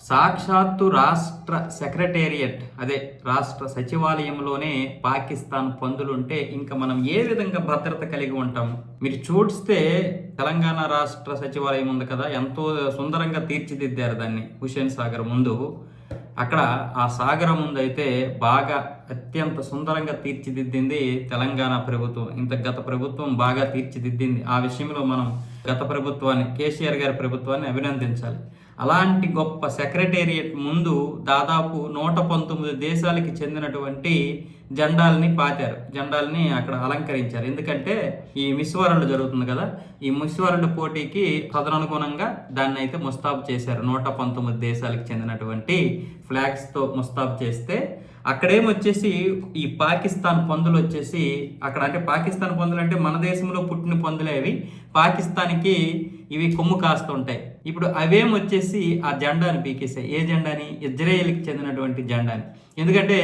సాక్షాత్తు రాష్ట్ర సెక్రటేరియట్ అదే రాష్ట్ర సచివాలయంలోనే పాకిస్తాన్ పందులుంటే ఇంకా మనం ఏ విధంగా భద్రత కలిగి ఉంటాం? మీరు చూస్తే తెలంగాణ రాష్ట్ర సచివాలయం ఉంది కదా ఎంతో సుందరంగా తీర్చిదిద్దారు దాన్ని హుషేన్ సాగర్ ముందు. అక్కడ ఆ సాగరం ముందు అయితే బాగా అత్యంత సుందరంగా తీర్చిదిద్దింది తెలంగాణ ప్రభుత్వం. ఇంత గత ప్రభుత్వం బాగా తీర్చిదిద్దింది. ఆ విషయంలో మనం గత ప్రభుత్వాన్ని కేసీఆర్ గారి ప్రభుత్వాన్ని అభినందించాలి. అలాంటి గొప్ప సెక్రటేరియట్ ముందు దాదాపు నూట పంతొమ్మిది దేశాలకి చెందినటువంటి జెండాలని పాతారు. జెండాలని అక్కడ అలంకరించారు. ఎందుకంటే ఈ మిస్ వరల్డ్ జరుగుతుంది కదా ఈ మిస్ వరల్డ్ పోటీకి తదనుగుణంగా దాన్ని అయితే ముస్తాబు చేశారు. నూట పంతొమ్మిది దేశాలకు చెందినటువంటి ఫ్లాగ్స్తో ముస్తాబు చేస్తే అక్కడేమొచ్చేసి ఈ పాకిస్తాన్ పందులు వచ్చేసి అక్కడ అంటే పాకిస్తాన్ పందులు అంటే మన దేశంలో పుట్టిన పందులే అవి. పాకిస్తాన్కి ఇవి కొమ్ము కాస్తుంటాయి. ఇప్పుడు అవేం వచ్చేసి ఆ జెండాని పీకేసాయి. ఏ జెండాని? ఇజ్రాయేల్కి చెందినటువంటి జెండాని. ఎందుకంటే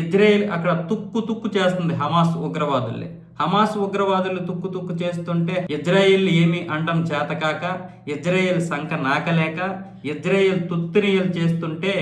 ఇజ్రాయేల్ అక్కడ తుక్కు తుక్కు చేస్తుంది హమాస్ ఉగ్రవాదులే హమాస్ ఉగ్రవాదులు తుక్కు తుక్కు చేస్తుంటే ఇజ్రాయిల్ ఏమి అండం చేతకాక ఇజ్రాయిల్ సంఖ నాకలేక ఇజ్రాయిల్ తుత్తిరియలు చేస్తుంటే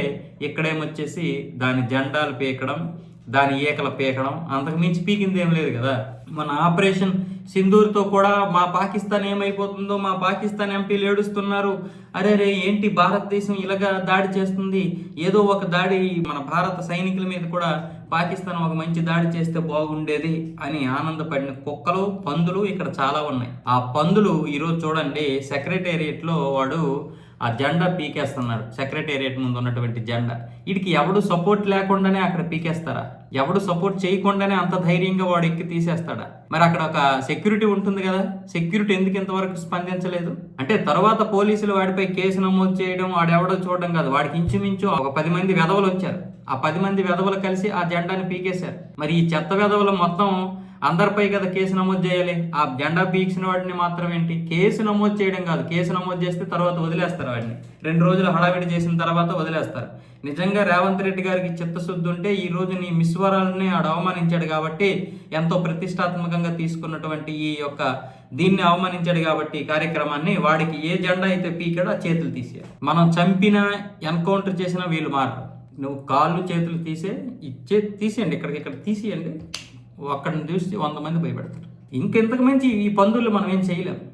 ఇక్కడేమొచ్చేసి దాని జెండాలు పీకడం దాని ఈకలు పీకడం అంతకు మించి పీకింది ఏం లేదు కదా. మన ఆపరేషన్ సింధూర్తో కూడా మా పాకిస్తాన్ ఏమైపోతుందో మా పాకిస్తాన్ ఎంపీలు ఏడుస్తున్నారు. అరే రే ఏంటి భారతదేశం ఇలాగా దాడి చేస్తుంది? ఏదో ఒక దాడి మన భారత సైనికుల మీద కూడా పాకిస్తాన్ ఒక మంచి దాడి చేస్తే బాగుండేది అని ఆనందపడిన కుక్కలు పందులు ఇక్కడ చాలా ఉన్నాయి. ఆ పందులు ఈరోజు చూడండి సెక్రటేరియట్లో వాడు ఆ జెండా పీకేస్తున్నారు. సెక్రటేరియట్ ముందు ఉన్నటువంటి జెండా. వీడికి ఎవడు సపోర్ట్ లేకుండానే అక్కడ పీకేస్తారా? ఎవడు సపోర్ట్ చేయకుండానే అంత ధైర్యంగా వాడు ఎక్కి తీసేస్తాడా? మరి అక్కడ ఒక సెక్యూరిటీ ఉంటుంది కదా? సెక్యూరిటీ ఎందుకు ఇంతవరకు స్పందించలేదు? అంటే తర్వాత పోలీసులు వాడిపై కేసు నమోదు చేయడం వాడెవడో చూడడం కాదు. వాడికి ఇంచుమించు ఒక పది మంది వెధవలు వచ్చారు. ఆ పది మంది వెధవలు కలిసి ఆ జెండాని పీకేశారు. మరి ఈ చెత్త వెధవలు మొత్తం అందరిపై కదా కేసు నమోదు చేయాలి? ఆ జెండా పీక్సిన వాడిని మాత్రం ఏంటి? కేసు నమోదు చేయడం కాదు. కేసు నమోదు చేస్తే తర్వాత వదిలేస్తారు వాడిని. రెండు రోజులు హడావిడి చేసిన తర్వాత వదిలేస్తారు. నిజంగా రేవంత్ రెడ్డి గారికి చిత్తశుద్ధి ఉంటే ఈ రోజు నీ మిస్వరాలని ఆడు అవమానించాడు కాబట్టి ఎంతో ప్రతిష్టాత్మకంగా తీసుకున్నటువంటి ఈ యొక్క దీన్ని అవమానించాడు కాబట్టి ఈ కార్యక్రమాన్ని వాడికి ఏ జెండా అయితే పీకాడో ఆ చేతులు తీసేయాలి. మనం చంపిన ఎన్కౌంటర్ చేసిన వీళ్ళు మారరు. నువ్వు కాళ్ళు చేతులు తీసే ఇచ్చే తీసేయండి. ఇక్కడికి ఇక్కడ తీసేయండి. అక్కడిని చూసి వంద మంది భయపెడతారు. ఇంకెంతకు మించి ఈ పందులు మనం ఏం చేయలేం.